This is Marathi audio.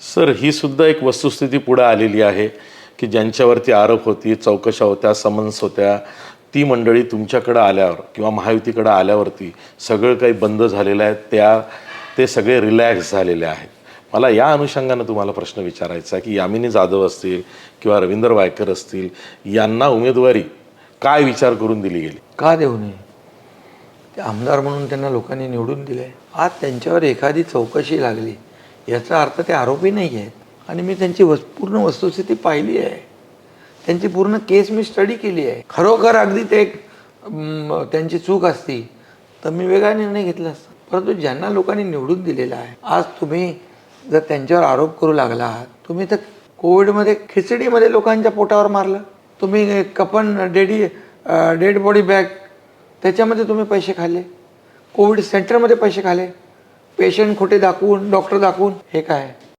सर ही सुद्धा एक वस्तुस्थिती पुढे आलेली आहे की ज्यांच्यावरती आरोप होती चौकशा होत्या समन्स होत्या ती मंडळी तुमच्याकडं आल्यावर किंवा महायुतीकडं आल्यावरती सगळं काही बंद झालेलं आहे त्या ते सगळे रिलॅक्स झालेले आहेत. मला या अनुषंगानं तुम्हाला प्रश्न विचारायचा आहे की यामिनी जाधव असतील किंवा रवींद्र वायकर असतील यांना उमेदवारी काय विचार करून दिली गेली? का देऊ नये? ते आमदार म्हणून त्यांना लोकांनी निवडून दिले आज त्यांच्यावर एखादी चौकशी लागली. याचा अर्थ ते आरोपी नाही आहेत आणि मी त्यांची वस पूर्ण वस्तुस्थिती पाहिली आहे. त्यांची पूर्ण केस मी स्टडी केली आहे. खरोखर अगदी ते एक, त्यांची चूक असती तर मी वेगळा निर्णय घेतला असता. परंतु ज्यांना लोकांनी निवडून दिलेला आहे आज तुम्ही जर त्यांच्यावर आरोप करू लागला आहात तुम्ही तर कोविडमध्ये खिचडीमध्ये लोकांच्या पोटावर मारलं. तुम्ही कपन डेडी डेड बॉडी बॅग त्याच्यामध्ये तुम्ही पैसे खाल्ले. कोविड सेंटरमध्ये पैसे खाले पेशंट खोटे दाखवून डॉक्टर दाखवून हे काय?